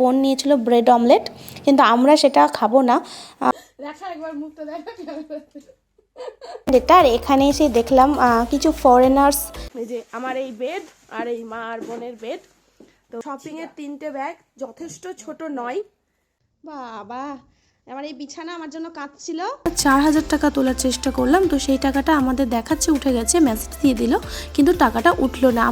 বোন নিয়েছিল bread omelette কিন্তু আমরা সেটা খাব না। আর এখানে এসে দেখলাম কিছু ফরেনার্স এই যে আমার এই বেড আর এই মা আর বোনের বেড তো শপিং এর তিনটে ব্যাগ যথেষ্ট ছোট নয়। বাবা আমার এই বিছানা আমার জন্য কাঁদছিল। চার হাজার টাকা তোলার চেষ্টা করলাম তো সেই টাকাটা আমাদের দেখাচ্ছে উঠে গেছে মেসেজ দিয়ে দিল কিন্তু টাকাটা উঠল না।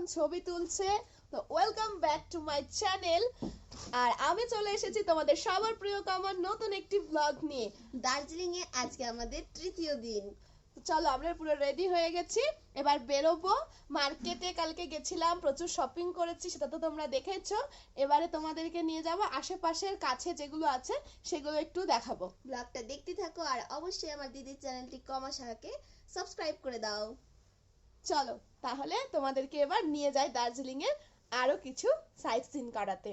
এখন ছবি তুলছে। তো welcome back to my channel আর আমি চলে এসেছি তোমাদের সবার প্রিয় কামার নতুন একটি ব্লগ নিয়ে। দার্জিলিং এ আজকে আমাদের তৃতীয় দিন। চলো আমরা পুরো রেডি হয়ে গেছি। এবার বেরোবো। মার্কেটে কালকে গেছিলাম প্রচুর শপিং করেছি সেটা তো তোমরা দেখেছ। এবারে তোমাদেরকে নিয়ে যাব। আশেপাশের কাছে যেগুলো আছে সেগুলো একটু দেখাবো। ব্লগটা দেখতে থাকো আর অবশ্যই আমার দিদির চ্যানেলটি কমা শাখাকে সাবস্ক্রাইব করে দাও। চলো তাহলে তোমাদেরকে এবার নিয়ে যাই দার্জিলিং এর আরও কিছু সাইট সিন করাতে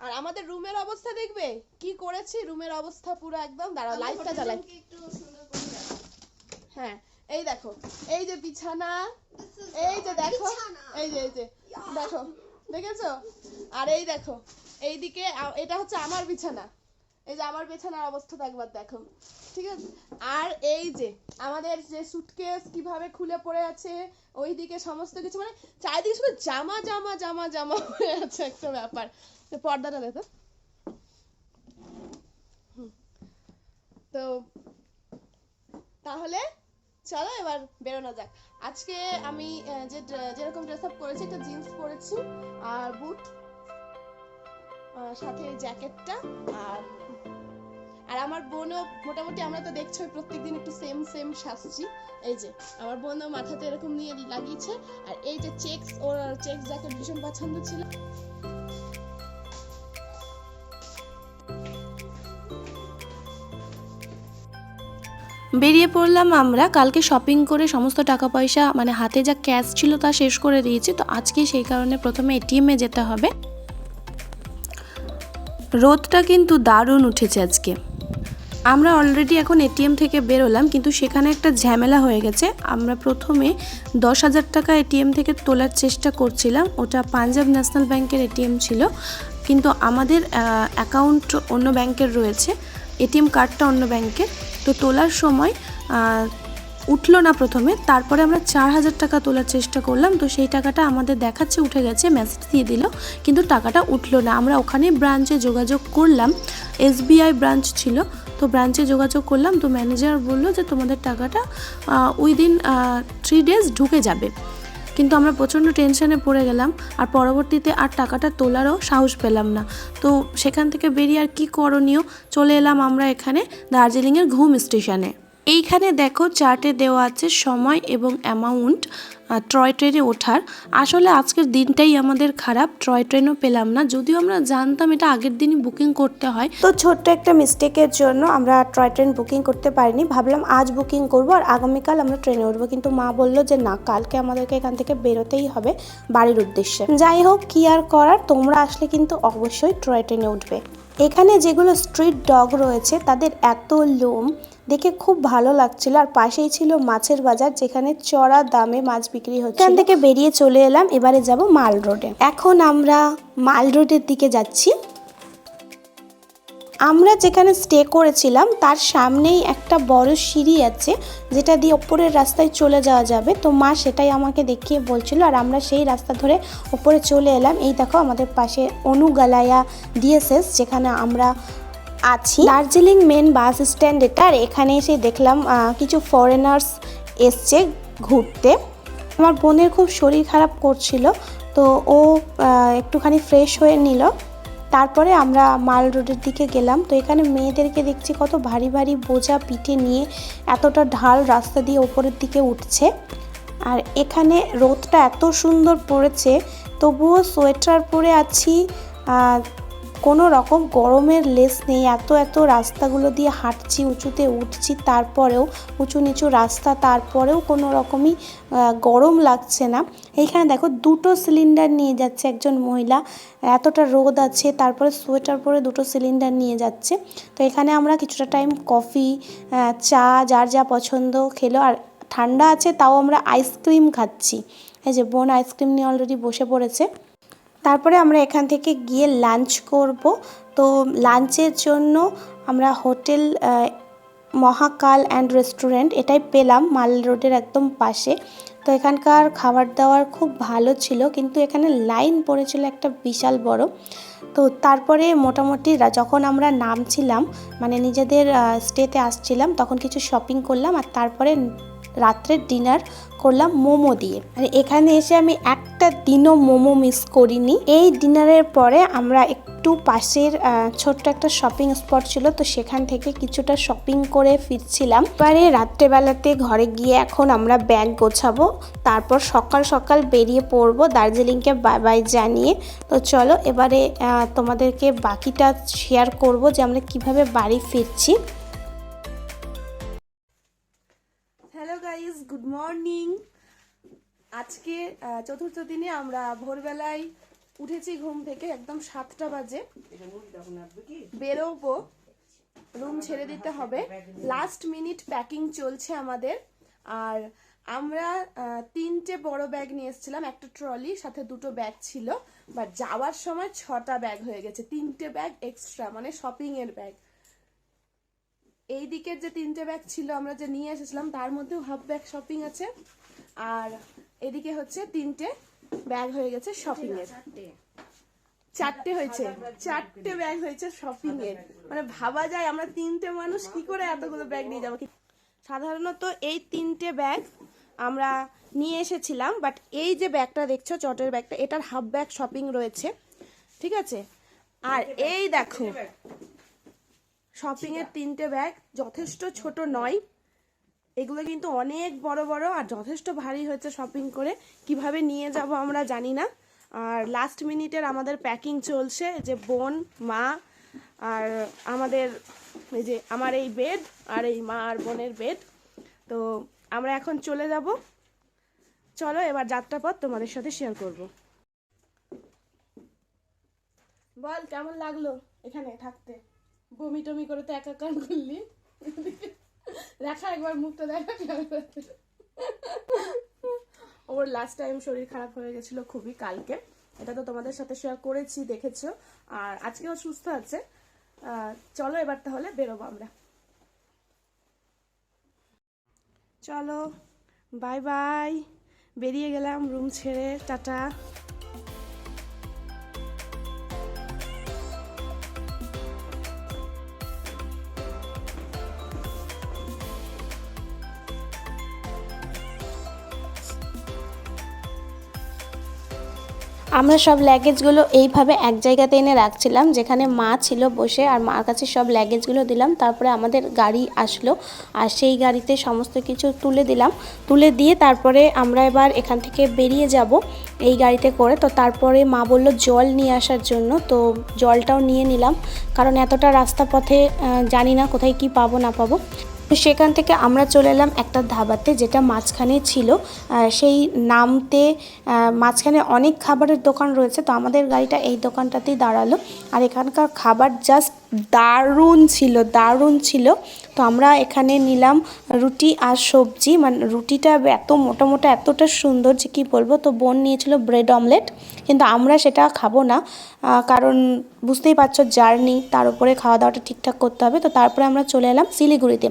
আর আমাদের রুমের অবস্থা দেখবে? কি করেছি? রুমের অবস্থা পুরো একদম দাঁড়াও লাইটটা জ্বালাই। হ্যাঁ এই দেখো এই যে বিছানা এই যে দেখো এই যে এই যে দেখো দেখেছ? আর এই দেখো এইদিকে এটা হচ্ছে আমার বিছানা। এই যে আমার বিছানার অবস্থাটা একবার দেখো, ঠিক আছে? আর এই যে আমাদের যে সুটকেস কীভাবে খুলে পড়ে আছে, ওইদিকে সমস্ত কিছু মানে চারিদিকে শুধু জামা জামা জামা জামা হয়ে আছে একটা ব্যাপার। পর্দাটা দেখো। তো তাহলে চলো এবার বেরোনো যাক। আজকে আমি যে যেরকম ড্রেস আপ করেছি, একটা জিন্স পরেছি, আর বুট সাথে জ্যাকেটটা আর আমার বোনও মোটামুটি আমরা তো দেখছোই প্রত্যেকদিন একটু সেম সেম সাজছি। এই যে, আমার বোনও মাথাতে এরকম নিয়ে লাগিয়েছে। আর এই যে চেকস ওর চেকস জ্যাকেট ভীষণ পছন্দ ছিল। বেরিয়ে পড়লাম আমরা। কালকে শপিং করে সমস্ত টাকা পয়সা মানে হাতে যা ক্যাশ ছিল তা শেষ করে দিয়েছি। তো আজকে সেই কারণে প্রথমে এটিএমে যেতে হবে। রোদটা কিন্তু দারুণ উঠেছে আজকে। আমরা অলরেডি এখন এটিএম থেকে বেরোলাম কিন্তু সেখানে একটা ঝামেলা হয়ে গেছে। আমরা প্রথমে দশ হাজার টাকা এটিএম থেকে তোলার চেষ্টা করছিলাম, ওটা পাঞ্জাব ন্যাশনাল ব্যাংকের এটিএম ছিল। কিন্তু আমাদের অ্যাকাউন্ট অন্য ব্যাংকের রয়েছে এটিএম কার্ডটা অন্য ব্যাংকের। তো তোলার সময় উঠল না প্রথমে, তারপরে আমরা চার হাজার টাকা তোলার চেষ্টা করলাম। তো সেই টাকাটা আমাদের দেখাচ্ছে, উঠে গেছে মেসেজ দিয়ে দিল, কিন্তু টাকাটা উঠল না। আমরা ওখানেই ব্রাঞ্চে যোগাযোগ করলাম এসবিআই ব্রাঞ্চ ছিল। তো ব্রাঞ্চে যোগাযোগ করলাম, তো ম্যানেজার বলল যে তোমাদের টাকাটা উইদিন থ্রি ডেজ ঢুকে যাবে। কিন্তু আমরা প্রচণ্ড টেনশনে পড়ে গেলাম, আর পরবর্তীতে আর টাকাটা তোলারও সাহস পেলাম না। তো সেখান থেকে বেরিয়ে আর কী করণীয়? চলে এলাম আমরা এখানে দার্জিলিংয়ের ঘুম স্টেশনে। এইখানে দেখো চার্টে দেওয়া আছে সময় এবং অ্যামাউন্ট ট্রয় ট্রেনে ওঠার। আসলে আজকের দিনটাই আমাদের খারাপ ট্রয় ট্রেনও পেলাম না। যদিও আমরা জানতাম এটা আগের দিনই বুকিং করতে হয়। তো ছোট্ট একটা মিস্টেকের জন্য আমরা ট্রয় ট্রেন বুকিং করতে পারিনি। ভাবলাম আজ বুকিং করব আর আগামীকাল আমরা ট্রেনে উঠবো। কিন্তু মা বলল যে না, কালকে আমাদেরকে এখান থেকে বেরোতেই হবে বাড়ির উদ্দেশ্যে। যাই হোক, কি আর করার? তোমরা আসলে কিন্তু অবশ্যই ট্রয় ট্রেনে উঠবে। এখানে যেগুলো স্ট্রিট ডগ রয়েছে তাদের এত লোম দেখে খুব ভালো লাগছিল। আর পাশেই ছিল মাছের বাজার যেখানে চড়া দামে মাছ বিক্রি হচ্ছে এখান থেকে বেরিয়ে চলে এলাম এবারে যাব মাল রোডে। এখন আমরা মাল রোডের দিকে যাচ্ছি। আমরা যেখানে স্টে করেছিলাম, তার সামনেই একটা বড় সিঁড়ি আছে, যেটা দিয়ে ওপরের রাস্তায় চলে যাওয়া যাবে। তো মা সেটাই আমাকে দেখিয়ে বলছিল, আর আমরা সেই রাস্তা ধরে ওপরে চলে এলাম। এই দেখো আমাদের পাশে অনুগালায়া ডিএসএস যেখানে আমরা আছি। দার্জিলিং মেন বাস স্ট্যান্ড এটা, আর এখানে এসে দেখলাম কিছু ফরেনার্স এসছে ঘুরতে। আমার বোনের খুব শরীর খারাপ করছিল, তো ও একটুখানি ফ্রেশ হয়ে নিল। তারপরে আমরা মাল রোডের দিকে গেলাম। তো এখানে মেয়েদেরকে দেখছি কত ভারী ভারী বোঝা পিঠে নিয়ে এতটা ঢাল রাস্তা দিয়ে ওপরের দিকে উঠছে। আর এখানে রোদটা এত সুন্দর পড়েছে, তবুও সোয়েটার পরে আছি কোনো রকম গরমের লেস নেই। এত এত রাস্তাগুলো দিয়ে হাঁটছি, উঁচুতে উঠছি, তারপরেও উঁচু নিচু রাস্তা, তারপরেও কোনো রকমই গরম লাগছে না। এইখানে দেখো দুটো সিলিন্ডার নিয়ে যাচ্ছে একজন মহিলা। এতটা রোদ আছে, তারপরে সোয়েটার পরে দুটো সিলিন্ডার নিয়ে যাচ্ছে। তো এখানে আমরা কিছুটা টাইম কফি চা, যার যা পছন্দ খেলো। আর ঠান্ডা আছে, তাও আমরা আইসক্রিম খাচ্ছি। এই যে বোন আইসক্রিম নিয়ে অলরেডি বসে পড়েছে। তারপরে আমরা এখান থেকে গিয়ে লাঞ্চ করব। তো লাঞ্চের জন্য আমরা হোটেল মহাকাল অ্যান্ড রেস্টুরেন্ট এটাই পেলাম, মাল রোডের একদম পাশে। তো এখানকার খাবার দাবার খুব ভালো ছিল, কিন্তু এখানে লাইন পড়েছিল একটা বিশাল বড়। তো তারপরে মোটামুটি যখন আমরা নামছিলাম মানে নিজেদের স্টেতে আসছিলাম, তখন কিছু শপিং করলাম আর তারপরে রাত্রের ডিনার করলাম মোমো দিয়ে। আর এখানে এসে আমি একটা দিনও মোমো মিস করিনি। এই ডিনারের পরে আমরা একটু পাশের ছোট্ট একটা শপিং স্পট ছিল, তো সেখান থেকে কিছুটা শপিং করে ফিরছিলাম। এবারে রাত্রেবেলাতে ঘরে গিয়ে এখন আমরা ব্যাগ গোছাবো, তারপর সকাল সকাল বেরিয়ে পড়ব দার্জিলিংকে বাই বাই জানিয়ে। তো চলো এবারে তোমাদেরকে বাকিটা শেয়ার করব যে আমরা কীভাবে বাড়ি ফিরছি। Good morning. আজকে চতুর্থ দিনে আমরা ভোরবেলায় উঠেছি ঘুম থেকে একদম সাতটা বাজে। বেরোবো, রুম ছেড়ে দিতে হবে। লাস্ট মিনিট প্যাকিং চলছে আমাদের। আর আমরা তিনটে বড় ব্যাগ নিয়ে এসেছিলাম, একটা ট্রলি সাথে দুটো ব্যাগ ছিল। বাট যাওয়ার সময় ছটা ব্যাগ হয়ে গেছে। তিনটে ব্যাগ এক্সট্রা মানে শপিং এর ব্যাগ এই দিকের যে তিনটে ব্যাগ ছিল আমরা যে নিয়ে এসেছিলাম তার মধ্যেও হাফ ব্যাগ শপিং আছে। আর এদিকে হচ্ছে তিনটে ব্যাগ হয়ে গেছে শপিং এর। চারটে। হয়েছে। চারটে ব্যাগ হয়েছে শপিং এর। মানে ভাবা যায় আমরা তিনটে মানুষ কি করে এতগুলো ব্যাগ নিয়ে যাব? সাধারণত এই তিনটে ব্যাগ আমরা নিয়ে এসেছিলাম বাট এই যে ব্যাগটা দেখছ চটের ব্যাগটা এটার হাফ ব্যাগ শপিং রয়েছে। ঠিক আছে? আর এই দেখো শপিং এর তিনটে ব্যাগ যথেষ্ট ছোট নয়। এগুলো কিন্তু অনেক বড় বড় আর যথেষ্ট ভারী হয়েছে শপিং করে। কীভাবে নিয়ে যাব আমরা জানি না। আর লাস্ট মিনিটের আমাদের প্যাকিং চলছে যে বোন মা আর আমাদের এই যে আমার এই বেড আর এই মা আর বোনের বেড তো আমরা এখন চলে যাব। চলো এবার যাত্রাপথ তোমাদের সাথে শেয়ার করব। বল কেমন লাগল এখানে থাকতে? বমি টমি করে তো একাকার করলি। দেখা একবার, মুখটা দেখা ওর লাস্ট টাইম শরীর খারাপ হয়ে গেছিল খুবই কালকে। এটা তো তোমাদের সাথে শেয়ার করেছি, দেখেছ। আর আজকেও সুস্থ আছে। চলো এবার তাহলে বেরোবো আমরা। চলো বাই বাই বেরিয়ে গেলাম রুম ছেড়ে, টাটা। আমরা সব ল্যাগেজগুলো এইভাবে এক জায়গাতে এনে রাখছিলাম, যেখানে মা ছিল বসে আর মার কাছে সব লাগেজগুলো দিলাম, তারপরে আমাদের গাড়ি আসলো, আর সেই গাড়িতে সমস্ত কিছু তুলে দিলাম, তুলে দিয়ে তারপরে আমরা এবার এখান থেকে বেরিয়ে যাব এই গাড়িতে করে। তো তারপরে মা বলল জল নিয়ে আসার জন্য, তো জলটাও নিয়ে নিলাম, কারণ এতটা রাস্তা পথে জানি না কোথায় কি পাবো না পাবো। সেখান থেকে আমরা চলে এলাম একটা ধাবাতে, যেটা মাঝখানে ছিল। সেই নামতে মাঝখানে অনেক খাবারের দোকান রয়েছে। তো আমাদের গাড়িটা এই দোকানটাতেই দাঁড়াল। আর এখানকার খাবার জাস্ট দারুণ ছিল দারুণ ছিল। তো আমরা এখানে নিলাম রুটি আর সবজি। মানে রুটিটা এত মোটা মোটা এতটা সুন্দর যে কী বলব? তো বোন নিয়েছিল ব্রেড অমলেট। কিন্তু আমরা সেটা খাব না কারণ বুঝতেই পারছ জার্নি, তার উপরে খাওয়া দাওয়াটা ঠিকঠাক করতে হবে। তো তারপরে আমরা চলে এলাম শিলিগুড়িতে।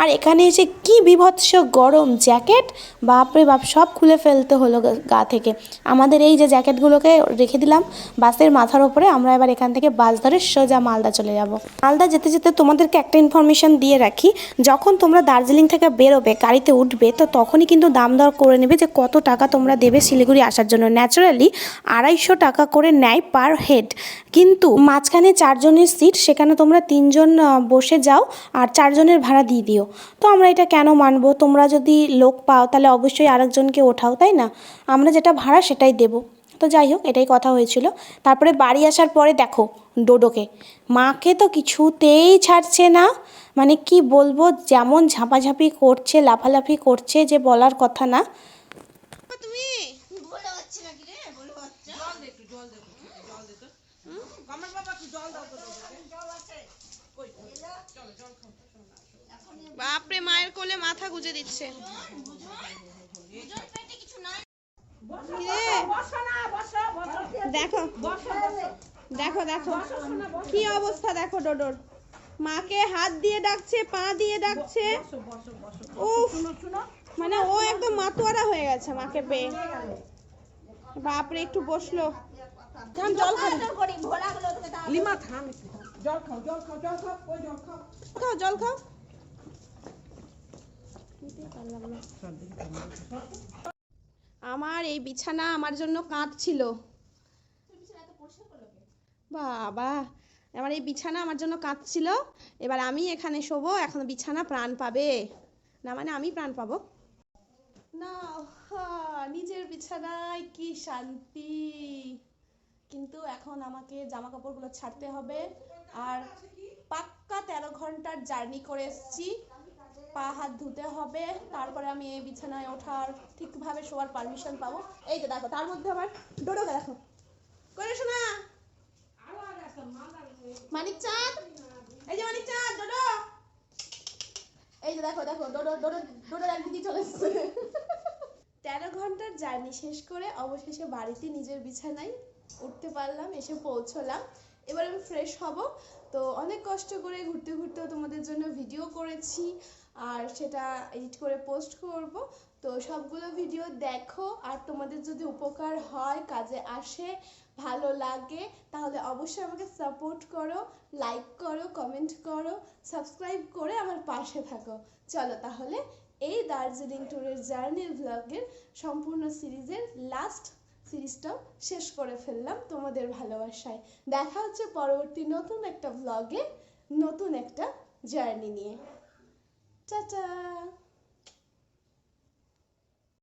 আর এখানে এসে কি বিভৎস গরম, জ্যাকেট, বাপরে বাপ, সব খুলে ফেলতে হলো গা থেকে। আমাদের এই যে জ্যাকেটগুলোকে রেখে দিলাম, বাসের মাথার ওপরে আমরা এবার এখান থেকে বাস ধরে সোজা মালদা চলে যাব। মালদা যেতে যেতে তোমাদেরকে একটা ইনফরমেশন দিয়ে রাখি, যখন তোমরা দার্জিলিং থেকে বেরোবে, গাড়িতে উঠবে, তো তখনই কিন্তু দাম দর করে নেবে যে কত টাকা তোমরা দেবে শিলিগুড়ি আসার জন্য। ন্যাচারালি আড়াইশো টাকা করে নেয় পার হেড কিন্তু মাঝখানে চারজনের সিট সেখানে তোমরা তিনজন বসে যাও আর চারজনের ভাড়া দিয়ে দিও। তো আমরা এটা কেন মানবো? তোমরা যদি লোক পাও, তাহলে অবশ্যই আরেকজনকে ওঠাও, তাই না? আমরা যেটা ভাড়া সেটাই দেবো। তো যাই হোক, এটাই কথা হয়েছিল। তারপরে বাড়ি আসার পরে দেখো ডোডোকে। মাকে তো কিছুতেই ছাড়ছে না। মানে কি বলব যেমন ঝাঁপাঝাঁপি করছে লাফালাফি করছে যে বলার কথা না। তুমি? বলে হচ্ছে নাকি রে? বলে হচ্ছে জল দে একটু জল দে তো আমার বাবা একটু জল দাও তো জল আছে কই? চলো জল খাও। এখন বাপরে মায়ের কোলে মাথা গুজে দিচ্ছে। দেখো। দেখো দেখো। কি অবস্থা দেখো ডোডোর। মাকে হাত দিয়ে ডাকছে পা দিয়ে ডাকছে। উফ। মানে ও একদম মাতোয়ারা হয়ে গেছে মাকে পেয়ে। বাপরে একটু বসল। থাম জল খাও। লিমা থাম জল খাও জল খাও জল খাও জল খাও। খাও জল খাও। আমার এই বিছানা আমার জন্য কাঁদছিল। বাবা আমার এই বিছানা আমার জন্য কাঁদছিল, এবার আমি এখানে শোবো, এখন বিছানা প্রাণ পাবে। না মানে আমি প্রাণ পাবো। না নিজের বিছানায় কি শান্তি। কিন্তু এখন আমাকে জামা কাপড়গুলো ছাড়তে হবে। আর পাক্কা তেরো ঘণ্টার জার্নি করে এসেছি। পা হাত ধুতে হবে, তারপরে আমি এই বিছানায় ওঠার ঠিকভাবে শোয়ার পারমিশন পাবো। এই যে দেখো, তার মধ্যে আমার ডোডোকে দেখো। করে শোনা। মানিক চাঁদ এই যে মানিক চাঁদ এই যে দেখো দেখো চলে তেরো ঘণ্টার জার্নি শেষ করে অবশেষে বাড়িতে নিজের বিছানায় উঠতে পারলাম, এসে পৌঁছলাম। এবার আমি ফ্রেশ হব। তো অনেক কষ্ট করে ঘুরতে ঘুরতেও তোমাদের জন্য ভিডিও করেছি আর সেটা এডিট করে পোস্ট করব। তো সবগুলো ভিডিও দেখো আর তোমাদের যদি উপকার হয়, কাজে আসে, ভালো লাগে, তাহলে অবশ্যই আমাকে সাপোর্ট করো লাইক করো কমেন্ট করো সাবস্ক্রাইব করে আমার পাশে থাকো। চলো তাহলে এই দার্জিলিং ট্যুরের জার্নির ব্লগের সম্পূর্ণ সিরিজের লাস্ট সিরিজটাও শেষ করে ফেললাম তোমাদের ভালোবাসায়। দেখা হচ্ছে পরবর্তী নতুন একটা ব্লগে নতুন একটা জার্নি নিয়ে। টাটা!